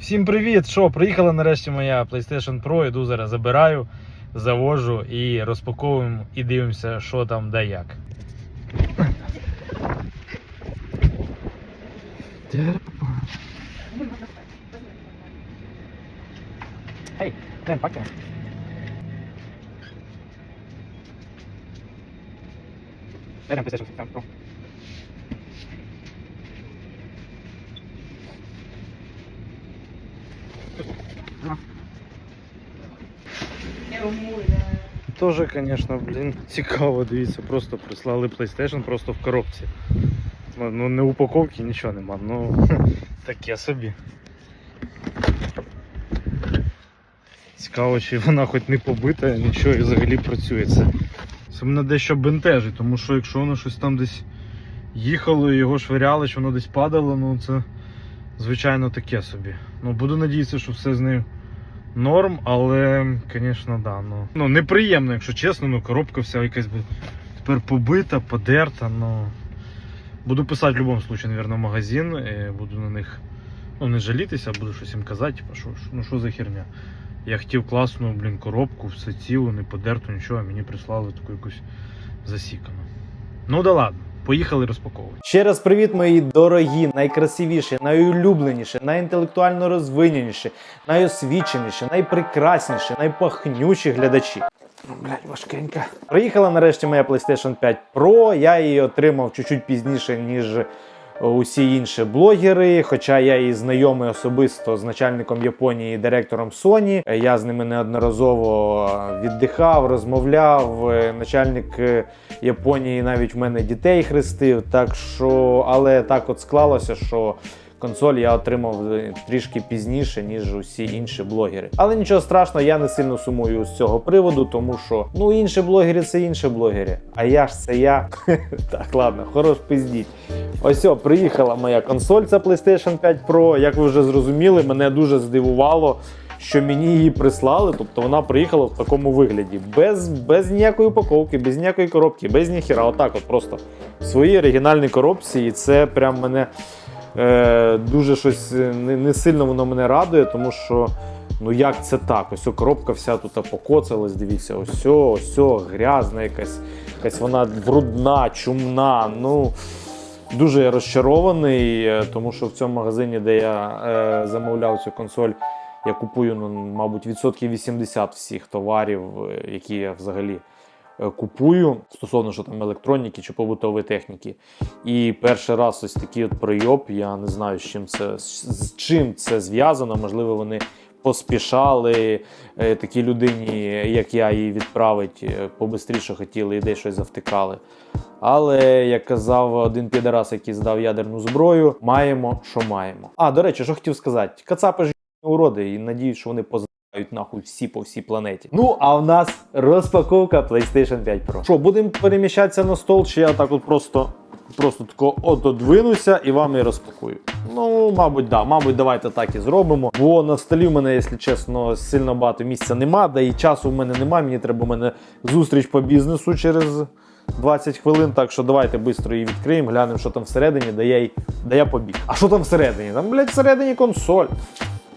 Всім привіт! Що, приїхала нарешті моя PlayStation Pro, іду зараз забираю, завожу і розпаковуємо і дивимося, що там да як. Hey. Дай нам PlayStation Pro. Тоже, конечно, блін, цікаво, дивіться, просто прислали PlayStation просто в коробці. Ну, не упаковки, нічого нема, ну таке собі. Цікаво, чи вона хоч не побита, нічого і взагалі працює це. Мене дещо бентежить, тому що якщо воно щось там десь їхало і його швиряли, чи воно десь падало, ну це звичайно таке собі. Ну буду надіятися, що все з нею норм, але, звісно, да, ну, ну неприємно, якщо чесно, ну коробка вся якась тепер побита, подерта, ну. Буду писати в будь-якому випадку, наверное, в магазин, і буду на них ну, не жалітися, а буду щось їм казати, типу, що- ну що за херня. Я хотів класну, блін, коробку, все цілу, не подерту, нічого, а мені прислали таку якусь засікану. Ну да ладно, поїхали розпаковувати. Ще раз привіт, мої дорогі, найкрасивіші, найулюбленіші, найінтелектуально розвиненіші, найосвіченіші, найпрекрасніші, найпахнючі глядачі. Блять, важкенька. Приїхала нарешті моя PlayStation 5 Pro. Я її отримав чуть-чуть пізніше, ніж усі інші блогери. Хоча я і знайомий особисто з начальником Японії директором Sony. Я з ними неодноразово віддихав, розмовляв. Начальник е, Японії навіть в мене дітей хрестив. Так що, але так от склалося, що. Консоль я отримав е, трішки пізніше, ніж усі інші блогери. Але нічого страшного, я не сильно сумую з цього приводу, тому що ну інші блогери це інші блогери. А я ж це я. так, ладно, хорош пиздіть. Ось о, приїхала моя консоль, це PlayStation 5 Pro. Як ви вже зрозуміли, мене дуже здивувало. Що мені її прислали, тобто вона приїхала в такому вигляді, без, без ніякої упаковки, без ніякої коробки, без ніхіра. Отак, от просто в своїй оригінальній коробці, і це прям мене е, дуже щось е, не, не сильно воно мене радує, тому що ну як це так? Ось о, коробка вся тут покоцалась, дивіться, ось ось грязна якась, якась вона брудна, чумна. Ну дуже я розчарований, е, тому що в цьому магазині, де я е, замовляв цю консоль. Я купую, ну, мабуть, відсотків 80 всіх товарів, е, які я взагалі купую стосовно що там електроніки чи побутової техніки. І перший раз ось такий от прийоб. Я не знаю, з чим це з з чим це зв'язано. Можливо, вони поспішали е, такій людині, як я її відправить, е, побистріше хотіли і десь щось завтикали. Але як казав один підарас, який здав ядерну зброю, маємо, що маємо. А до речі, що хотів сказати, кацапи ж уроди, і надіюсь, що вони познають нахуй всі по всій планеті. Ну а в нас розпаковка PlayStation 5 Pro. Що, будемо переміщатися на стол, чи я так от просто. Просто тако отодвинуся і вам її розпакую. Ну, мабуть, да. Мабуть, давайте так і зробимо. Бо на столі в мене, якщо чесно, сильно багато місця нема, да і часу в мене немає. Мені треба в мене зустріч по бізнесу через 20 хвилин. Так що давайте швидко її відкриємо, глянемо, що там всередині, де я, й- де я побіг. А що там всередині? Там, блядь, всередині консоль.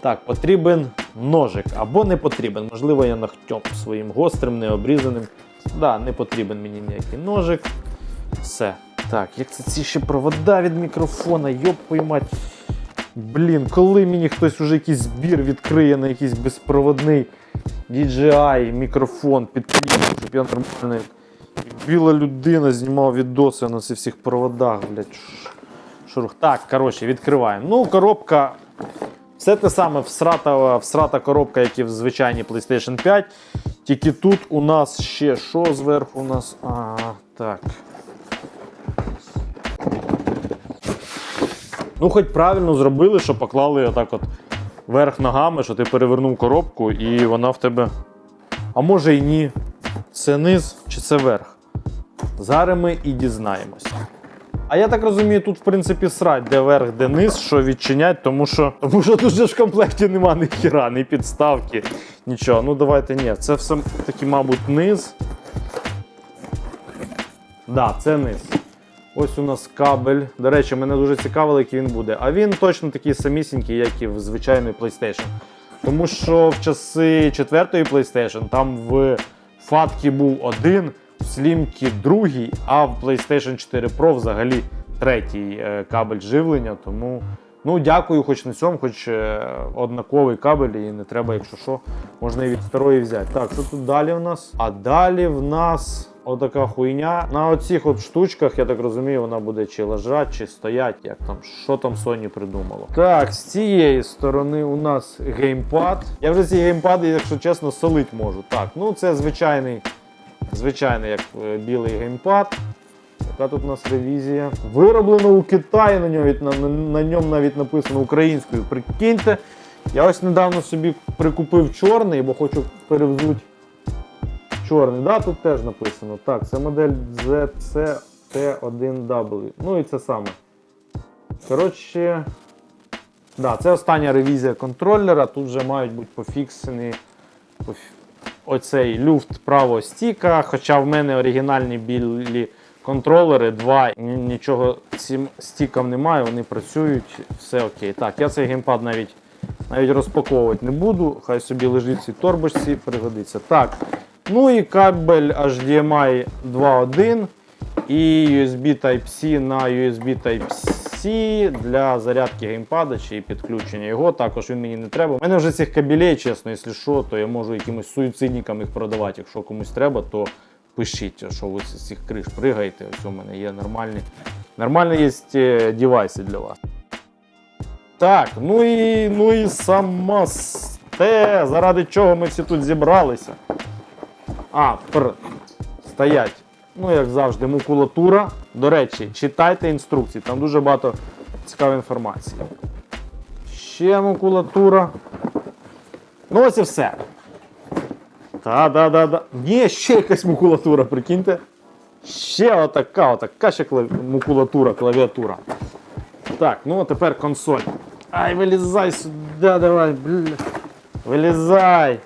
Так, потрібен ножик або не потрібен. Можливо, я ногтем своїм гострим, необрізаним. Да, не потрібен мені ніякий ножик. Все. Так, як це ці ще провода від мікрофона, йоп мать. Блін, коли мені хтось уже якийсь збір відкриє на якийсь безпроводний DJI мікрофон під кліп, щоб я нормально. Біла людина знімав відоси на цих всіх проводах, блядь. Шурух. Так, коротше, відкриваємо. Ну, коробка. Все те саме всрата, всрата коробка, як і в звичайній PlayStation 5. Тільки тут у нас ще що зверху у нас. А, так. Ну, хоч правильно зробили, що поклали отак от верх ногами, що ти перевернув коробку і вона в тебе. А може і ні. Це низ чи це верх? Зараз ми і дізнаємось. А я так розумію, тут в принципі срать, де верх, де низ, що відчинять, тому що, тому що тут же в комплекті нема ні хіра, ні підставки, нічого. Ну давайте ні. Це все таки, мабуть, низ. Да, це низ. Ось у нас кабель. До речі, мене дуже цікавило, який він буде. А він точно такий самісінький, як і в звичайний PlayStation. Тому що в часи четвертої PlayStation там в фаткі був один, в слімкі другий, а в PlayStation 4 Pro взагалі третій е, кабель живлення. Тому ну дякую, хоч на цьому, хоч е, однаковий кабель, і не треба, якщо що, можна і від старої взяти. Так, що тут далі в нас? А далі в нас. Отака хуйня. На оцих от штучках, я так розумію, вона буде чи лежать, чи стоять, як там, що там Sony придумало. Так, з цієї сторони у нас геймпад. Я вже ці геймпади, якщо чесно, солить можу. Так, ну це звичайний, звичайний як е, білий геймпад. Яка тут у нас ревізія? Вироблено у Китаї, на ньому, на, на, ньому навіть написано українською. Прикиньте. Я ось недавно собі прикупив чорний, бо хочу перевзути чорний. Да, тут теж написано. Так, це модель ZCT1W. Ну і це саме. Коротше. Да, це остання ревізія контролера. Тут вже мають бути пофіксені поф- оцей люфт правого стіка. Хоча в мене оригінальні білі контролери, два, нічого цим стікам немає, вони працюють, все окей. Так, я цей геймпад навіть, навіть розпаковувати не буду. Хай собі лежить в цій торбочці, пригодиться. Так. Ну і кабель HDMI 2.1 і USB Type-C на USB Type-C для зарядки геймпада чи підключення його. Також він мені не треба. У мене вже цих кабелей, чесно, якщо що, то я можу якимось суїцидникам їх продавати. Якщо комусь треба, то пишіть, що ви з цих криш пригаєте. Ось у мене є нормальні, нормальні є е, девайси для вас. Так, ну і, ну і сама те, заради чого ми всі тут зібралися. А, пр. Стоять. Ну, як завжди, макулатура. До речі, читайте інструкції, там дуже багато цікавої інформації. Ще макулатура. Ну, ось і все. Та-да-да-да. Ні, ще якась макулатура, прикиньте. Ще отака, отака ще клав... макулатура, клавіатура. Так, ну а тепер консоль. Ай, вилізай сюди, давай, бля. Вилізай.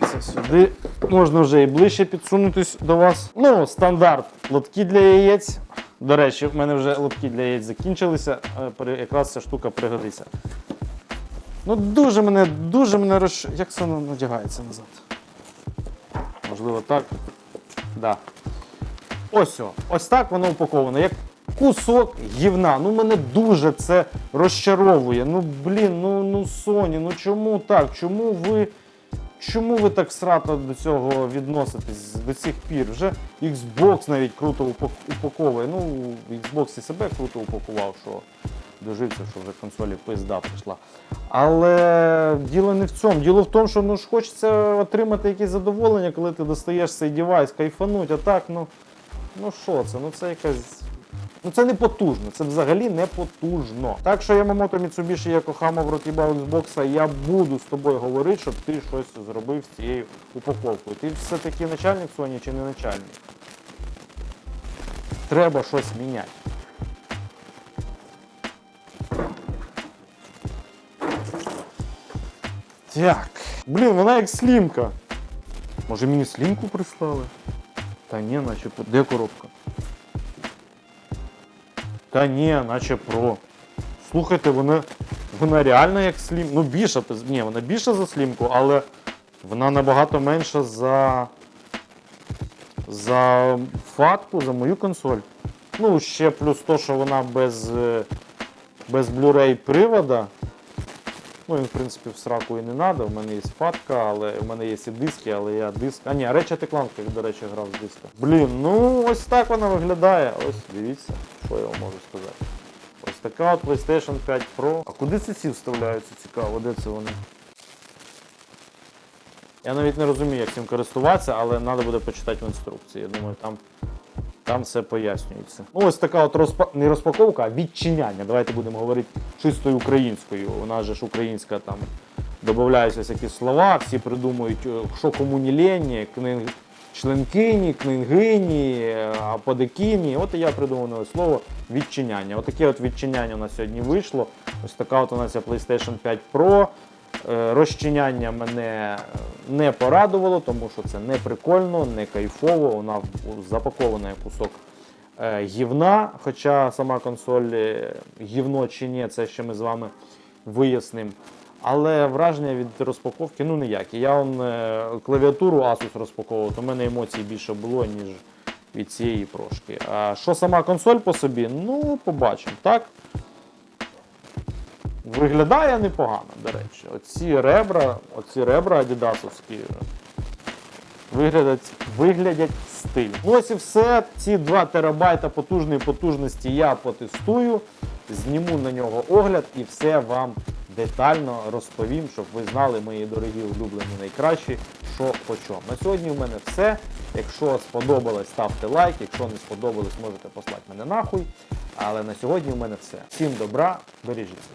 Це сюди. Можна вже і ближче підсунутись до вас. Ну, стандарт лотки для яєць. До речі, в мене вже лотки для яєць закінчилися. е, Якраз ця штука пригодиться. Ну, дуже мене, дуже мене розш... Як це воно надягається назад? Можливо, так. Да. Ось о, ось так воно упаковано. Як кусок гівна. Ну мене дуже це розчаровує. Ну блін, ну ну Sony, ну чому так? Чому ви. Чому ви так срато до цього відноситесь до цих пір? Вже Xbox навіть круто упаковує. Ну, Xbox і себе круто упакував, що дожився, що вже консолі пизда прийшла. Але діло не в цьому. Діло в тому, що ну ж хочеться отримати якесь задоволення, коли ти достаєш цей девайс, кайфануть, а так, ну. Ну що це? Ну це якась. Ну це не потужно, це взагалі не потужно. Так що Ямамото Mitsubishi Yokohama в Рокіба Xbox, я буду з тобою говорити, щоб ти щось зробив з цією упаковкою. Ти все-таки начальник Sony чи не начальник? Треба щось міняти. Так. Блін, вона як слімка. Може мені слімку прислали? Та ні, наче де коробка? Та ні, наче про. Слухайте, вона, вона реально як слім. Ну, більша, ні, вона більша за слімку, але вона набагато менша за. За фатку, за мою консоль. Ну, ще плюс то, що вона без, без Blu-ray привода. Ну, він, в принципі, в сраку і не треба. У мене є фатка, але у мене є і диски, але я диск. А ні, речі Кланка, до речі, грав з диска. Блін, ну ось так вона виглядає. Ось дивіться, що я вам можу сказати. Ось така от PlayStation 5 Pro. А куди ці вставляються? Цікаво, де це вони? Я навіть не розумію, як цим користуватися, але треба буде почитати в інструкції. Я думаю, там, там все пояснюється. Ну, ось така от розпа... не розпаковка, а відчиняння. Давайте будемо говорити чистою українською. Нас же ж українська там додаються всякі слова, всі придумують, е, що кому не лені, книг... членкині, кнингині, е, аподекіні. От і я придумав нове слово відчиняння. Отаке от відчиняння у нас сьогодні вийшло. Ось така от у нас PlayStation 5 Pro. Е, Розчиняння мене не порадувало, тому що це не прикольно, не кайфово. Вона запакована як кусок е, гівна. Хоча сама консоль е, гівно чи ні, це ще ми з вами вияснимо. Але враження від розпаковки ну ніякі. Я он, е, клавіатуру Asus розпаковував, то в мене емоцій більше було, ніж від цієї прошки. А що сама консоль по собі? Ну, побачимо. Так? Виглядає непогано, до речі. Оці ребра, оці ребра адідасовські виглядять, виглядять стильно. Ось і все. Ці 2 терабайта потужної потужності я потестую, зніму на нього огляд і все вам детально розповім, щоб ви знали, мої дорогі улюблені найкращі, що по чому. На сьогодні в мене все. Якщо сподобалось, ставте лайк. Якщо не сподобалось, можете послати мене нахуй. Але на сьогодні в мене все. Всім добра, бережіть. себе.